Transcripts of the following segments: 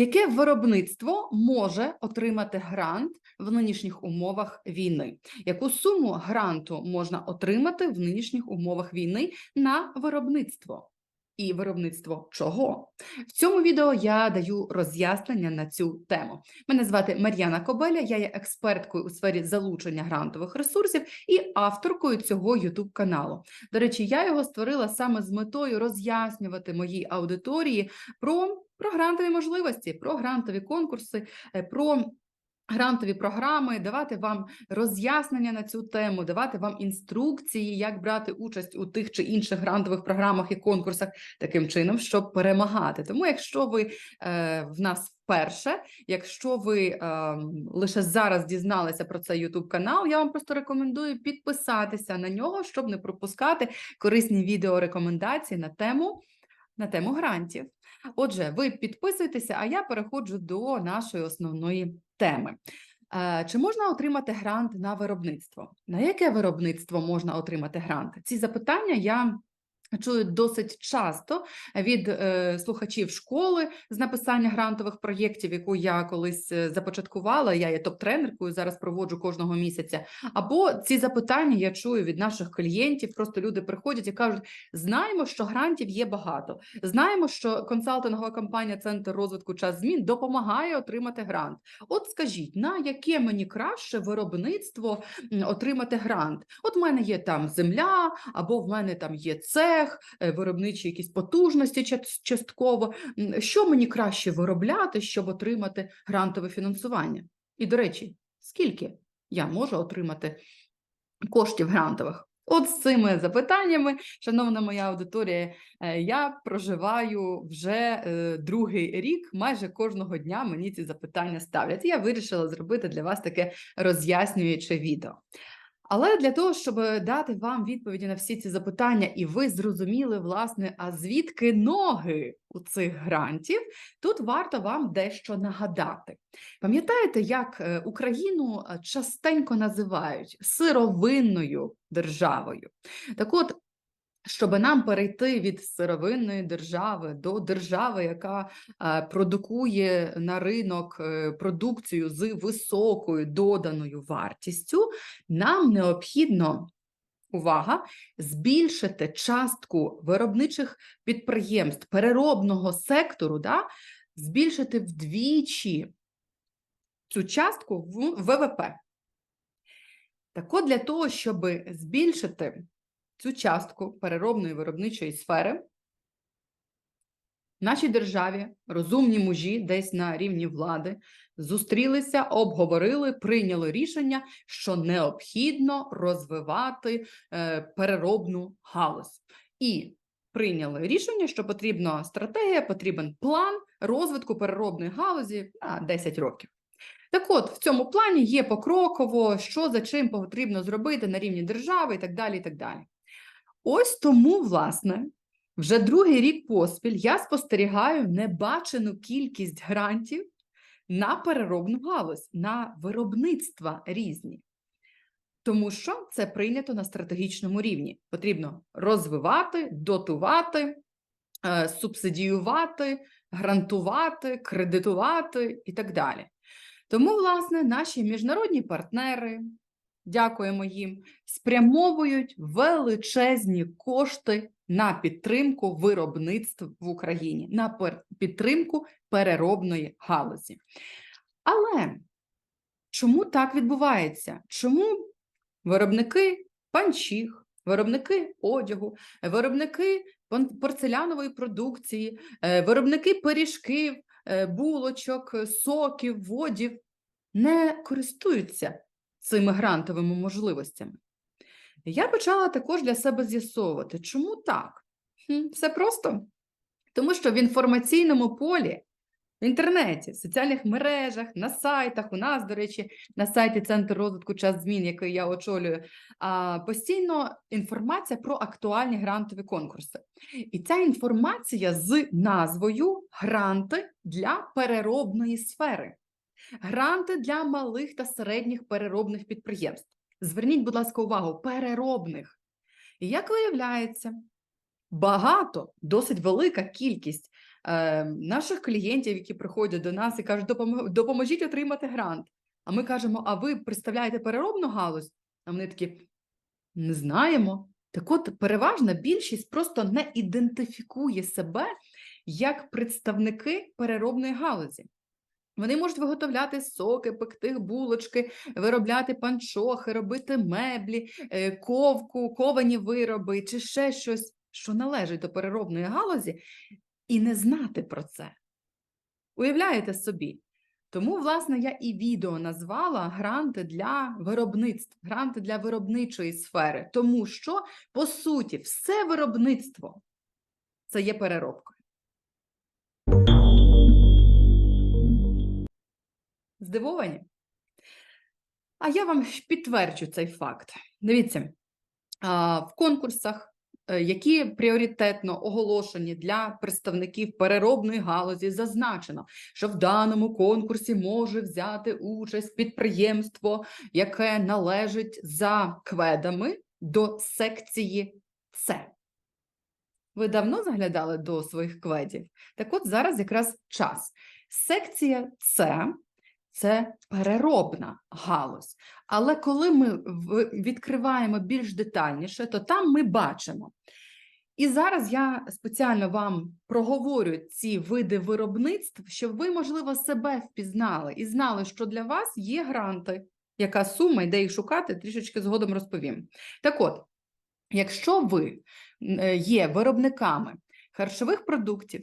Яке виробництво може отримати грант в нинішніх умовах війни? Яку суму гранту можна отримати в нинішніх умовах війни на виробництво? І виробництво чого? В цьому відео я даю роз'яснення на цю тему. Мене звати Мар'яна Кобеля, я є експерткою у сфері залучення грантових ресурсів і авторкою цього youtube каналу. До речі, я його створила саме з метою роз'яснювати моїй аудиторії про, про грантові можливості, про грантові конкурси, е, про грантові програми, давати вам роз'яснення на цю тему, давати вам інструкції, як брати участь у тих чи інших грантових програмах і конкурсах таким чином, щоб перемагати. Тому, якщо ви е, в нас вперше, якщо ви е, лише зараз дізналися про цей YouTube канал, я вам просто рекомендую підписатися на нього, щоб не пропускати корисні відеорекомендації на тему, на тему грантів. Отже, ви підписуйтеся, а я переходжу до нашої основної теми. Е, Чи можна отримати грант на виробництво? На яке виробництво можна отримати грант? Ці запитання я чую досить часто від е, слухачів школи з написання грантових проєктів, яку я колись е, започаткувала. Я є топ-тренеркою, зараз проводжу кожного місяця. Або ці запитання я чую від наших клієнтів. Просто люди приходять і кажуть: знаємо, що грантів є багато. Знаємо, що консалтингова компанія Центр розвитку час змін допомагає отримати грант. От скажіть, на яке мені краще виробництво отримати грант? От в мене є там земля, або в мене там є цех, е, виробничі якісь потужності частково. Що мені краще виробляти, щоб отримати грантове фінансування? І, до речі, скільки я можу отримати коштів грантових? От з цими запитаннями, шановна моя аудиторія, е, я проживаю вже е, другий рік. Майже кожного дня мені ці запитання ставлять. Я вирішила зробити для вас таке роз'яснююче відео. Але для того, щоб дати вам відповіді на всі ці запитання, і ви зрозуміли, власне, а звідки ноги у цих грантів, тут варто вам дещо нагадати. Пам'ятаєте, як е, Україну е, частенько називають сировинною державою? Так от, щоб нам перейти від сировинної держави до держави, яка е, продукує на ринок е, продукцію з високою доданою вартістю, нам необхідно. Увага, збільшити частку виробничих підприємств переробного сектору, да, збільшити вдвічі цю частку в ВВП. Так от для того, щоб збільшити цю частку переробної виробничої сфери, нашій державі розумні мужі десь на рівні влади зустрілися, обговорили, прийняли рішення, що необхідно розвивати е, переробну галузь. І прийняли рішення, що потрібна стратегія, потрібен план розвитку переробної галузі на 10 років. Так от, в цьому плані є покроково, що за чим потрібно зробити на рівні держави і так далі. і так далі. Ось тому, власне, вже другий рік поспіль я спостерігаю небачену кількість грантів на переробну галузь, на виробництва різні. Тому що це прийнято на стратегічному рівні. Потрібно розвивати, дотувати, е, субсидіювати, грантувати, кредитувати і так далі. Тому, власне, наші міжнародні партнери, дякуємо їм, спрямовують величезні кошти на підтримку виробництв в Україні, на підтримку переробної галузі. Але чому так відбувається? Чому виробники панчіх, виробники одягу, виробники порцелянової продукції, е, виробники пиріжків, е, булочок, соків, водів не користуються цими грантовими можливостями? Я почала також для себе з'ясовувати, чому так? Все просто. Тому що в інформаційному полі, в інтернеті, в соціальних мережах, на сайтах, у нас, до речі, на сайті Центр розвитку час змін, який я очолюю, постійно інформація про актуальні грантові конкурси. І ця інформація з назвою Гранти для переробної сфери. Гранти для малих та середніх переробних підприємств. Зверніть, будь ласка, увагу, переробних. І як виявляється, багато, досить велика кількість е, наших клієнтів, які приходять до нас і кажуть, «Допомо- допоможіть отримати грант. А ми кажемо: а ви представляєте переробну галузь? А вони такі не знаємо. Так от, переважна більшість просто не ідентифікує себе як представники переробної галузі. Вони можуть виготовляти соки, пекти булочки, виробляти панчохи, робити меблі, е, ковку, ковані вироби чи ще щось, що належить до переробної галузі, і не знати про це. Уявляєте собі? Тому, власне, я і відео назвала гранти для виробництв, гранти для виробничої сфери, тому що, по суті, все виробництво це є переробкою. Здивовані? А я вам підтверджу цей факт. Дивіться, в конкурсах, е, які пріоритетно оголошені для представників переробної галузі, зазначено, що в даному конкурсі може взяти участь підприємство, яке належить за кведами до секції С. Ви давно заглядали до своїх кведів? Так от зараз якраз час. Секція С це переробна галузь. Але коли ми відкриваємо більш детальніше, то там ми бачимо. І зараз я спеціально вам проговорю ці види виробництв, щоб ви, можливо, себе впізнали і знали, що для вас є гранти, яка сума, і де їх шукати, трішечки згодом розповім. Так от, якщо ви е, є виробниками харчових продуктів,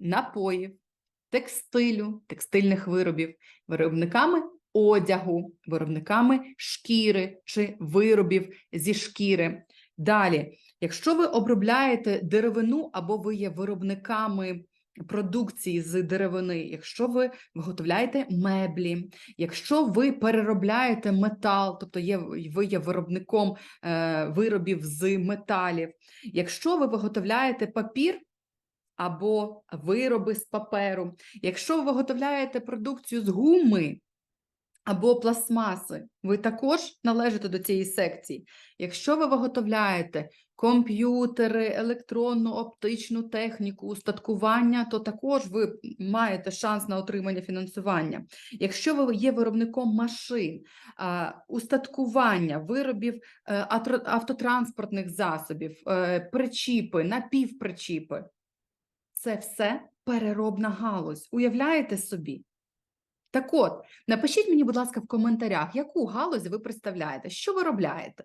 напоїв, текстилю, текстильних виробів, виробниками одягу, виробниками шкіри чи виробів зі шкіри. Далі, якщо ви обробляєте деревину або ви є виробниками продукції з деревини, якщо ви виготовляєте меблі, якщо ви переробляєте метал, тобто є, ви є виробником е, виробів з металів, якщо ви виготовляєте папір, або вироби з паперу. Якщо ви виготовляєте продукцію з гуми або пластмаси, ви також належите до цієї секції. Якщо ви виготовляєте комп'ютери, електронну, оптичну техніку, устаткування, то також ви маєте шанс на отримання фінансування. Якщо ви є виробником машин, устаткування, виробів е, автотранспортних засобів, е, причіпи, напівпричіпи, це все переробна галузь. Уявляєте собі? Так от, напишіть мені, будь ласка, в коментарях, яку галузь ви представляєте, що ви робляєте.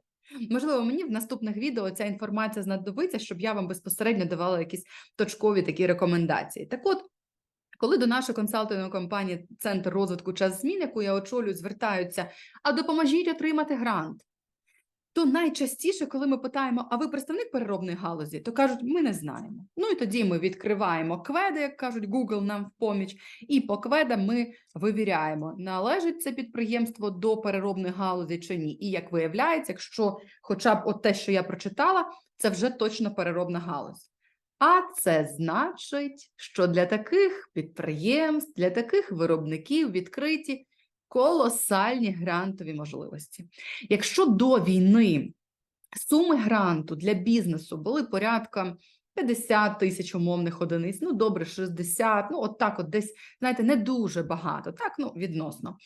Можливо, мені в наступних відео ця інформація знадобиться, щоб я вам безпосередньо давала якісь точкові такі рекомендації. Так от, коли до нашої консалтингової компанії Центр розвитку час змін, яку я очолюю, звертаються, а допоможіть отримати грант. То найчастіше, коли ми питаємо, а ви представник переробної галузі, то кажуть, ми не знаємо. Ну і тоді ми відкриваємо кведи, як кажуть, Google нам в поміч, і по кведам ми вивіряємо, належить це підприємство до переробної галузі чи ні. І як виявляється, якщо хоча б от те, що я прочитала, це вже точно переробна галузь. А це значить, що для таких підприємств, для таких виробників відкриті колосальні грантові можливості. Якщо до війни суми гранту для бізнесу були порядка 50 тисяч умовних одиниць, ну добре, 60, ну от так от десь, знаєте, не дуже багато, так, ну відносно.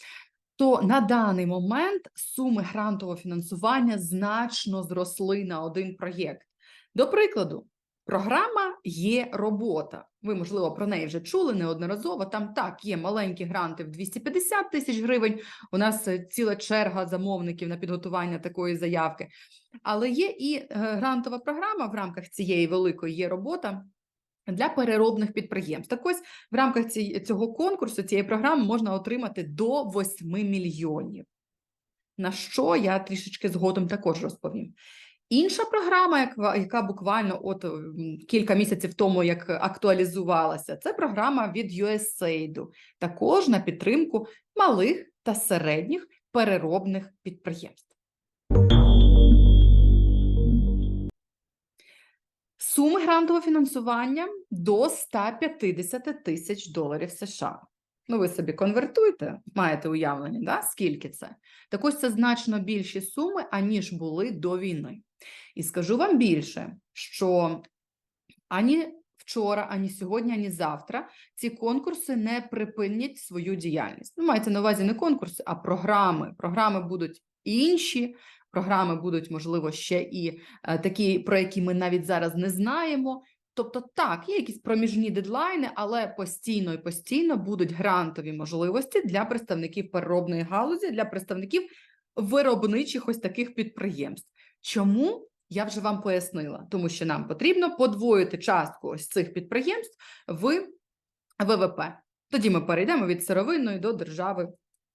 То на даний момент суми грантового фінансування значно зросли на один проєкт. До прикладу, програма є робота. Ви, можливо, про неї вже чули неодноразово. Там так є маленькі гранти в 250 тисяч гривень. У нас е, ціла черга замовників на підготування такої заявки. Але є і е, грантова програма в рамках цієї великої є робота. Для переробних підприємств. Так ось в рамках цього конкурсу, цієї програми можна отримати до 8 мільйонів. На що я трішечки згодом також розповім. Інша програма, яка, буквально от кілька місяців тому як актуалізувалася, це програма від USAID, також на підтримку малих та середніх переробних підприємств. Суми грантового фінансування до 150 тисяч доларів США. Ну, ви собі конвертуйте, маєте уявлення, да? скільки це? Так ось це значно більші суми, аніж були до війни. І скажу вам більше, що ані вчора, ані сьогодні, ані завтра ці конкурси не припинять свою діяльність. Ну, мається на увазі не конкурси, а програми. Програми будуть інші. Програми будуть, можливо, ще і е, такі, про які ми навіть зараз не знаємо. Тобто, так, є якісь проміжні дедлайни, але постійно і постійно будуть грантові можливості для представників переробної галузі, для представників виробничих ось таких підприємств. Чому? Я вже вам пояснила, тому що нам потрібно подвоїти частку ось цих підприємств в ВВП. Тоді ми перейдемо від сировинної до держави,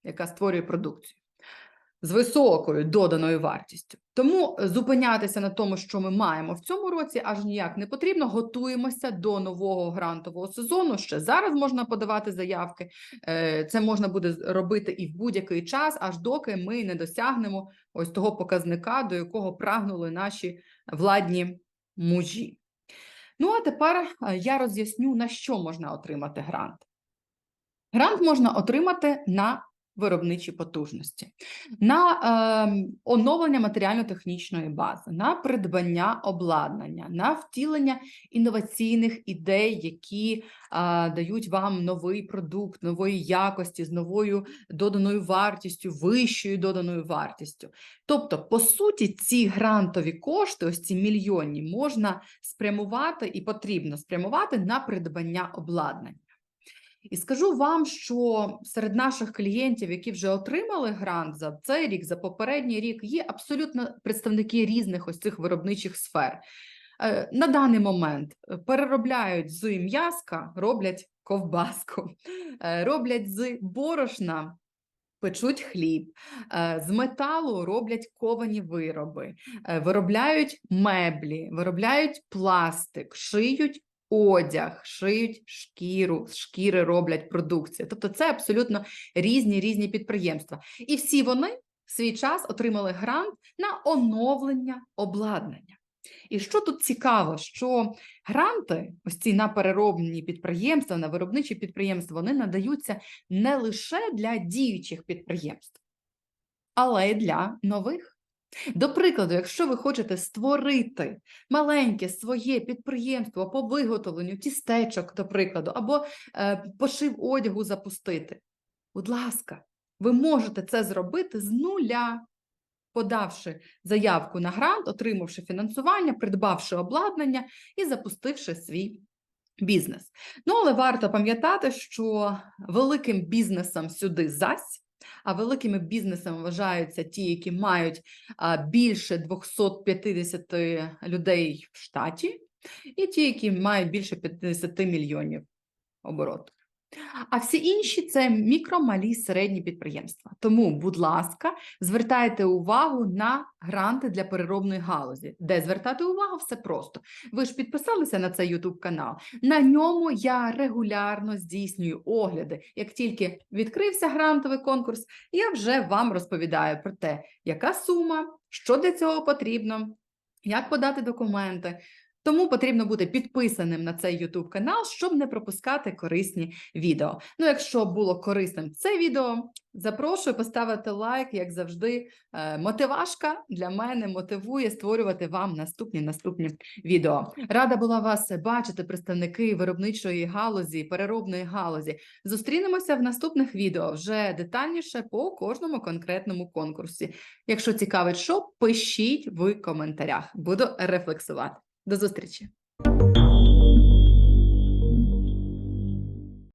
яка створює продукцію з високою доданою вартістю. Тому зупинятися на тому, що ми маємо в цьому році, аж ніяк не потрібно. Готуємося до нового грантового сезону. Ще зараз можна подавати заявки. Е, Це можна буде робити і в будь-який час, аж доки ми не досягнемо ось того показника, до якого прагнули наші владні мужі. Ну а тепер е, я роз'ясню, на що можна отримати грант. Грант можна отримати на виробничі потужності, на е, оновлення матеріально-технічної бази, на придбання обладнання, на втілення інноваційних ідей, які е, дають вам новий продукт, нової якості, з новою доданою вартістю, вищою доданою вартістю. Тобто, по суті, ці грантові кошти, ось ці мільйонні, можна спрямувати і потрібно спрямувати на придбання обладнання. І скажу вам, що серед наших клієнтів, які вже отримали грант за цей рік, за попередній рік, є абсолютно представники різних ось цих виробничих сфер. Е, На даний момент е, переробляють з м'язка, роблять ковбаску, е, роблять з борошна. Печуть хліб, з металу роблять ковані вироби, виробляють меблі, виробляють пластик, шиють одяг, шиють шкіру, з шкіри роблять продукцію. Тобто це абсолютно різні різні підприємства. І всі вони в свій час отримали грант на оновлення обладнання. І що тут цікаво, що гранти, ось ці на переробні підприємства, на виробничі підприємства, вони надаються не лише для діючих підприємств, але й для нових. До прикладу, якщо ви хочете створити маленьке своє підприємство по виготовленню тістечок, до прикладу, або е, пошив одягу запустити, будь ласка, ви можете це зробити з нуля, подавши заявку на грант, отримавши фінансування, придбавши обладнання і запустивши свій бізнес. Ну, але варто пам'ятати, що великим бізнесом сюди зась. А великими бізнесами вважаються ті, які мають більше 250 людей в штаті, і ті, які мають більше 50 мільйонів обороту. А всі інші це мікро, малі, середні підприємства. Тому, будь ласка, звертайте увагу на гранти для переробної галузі. Де звертати увагу? Все просто. Ви ж підписалися на цей YouTube канал. На ньому я регулярно здійснюю огляди. Як тільки відкрився грантовий конкурс, я вже вам розповідаю про те, яка сума, що для цього потрібно, як подати документи. Тому потрібно бути підписаним на цей YouTube канал, щоб не пропускати корисні відео. Ну, якщо було корисним це відео, запрошую поставити лайк, як завжди. Е, мотивашка для мене мотивує створювати вам наступні наступні відео. Рада була вас бачити, представники виробничої галузі, переробної галузі. Зустрінемося в наступних відео вже детальніше по кожному конкретному конкурсі. Якщо цікавить, що пишіть в коментарях, буду рефлексувати. До зустрічі!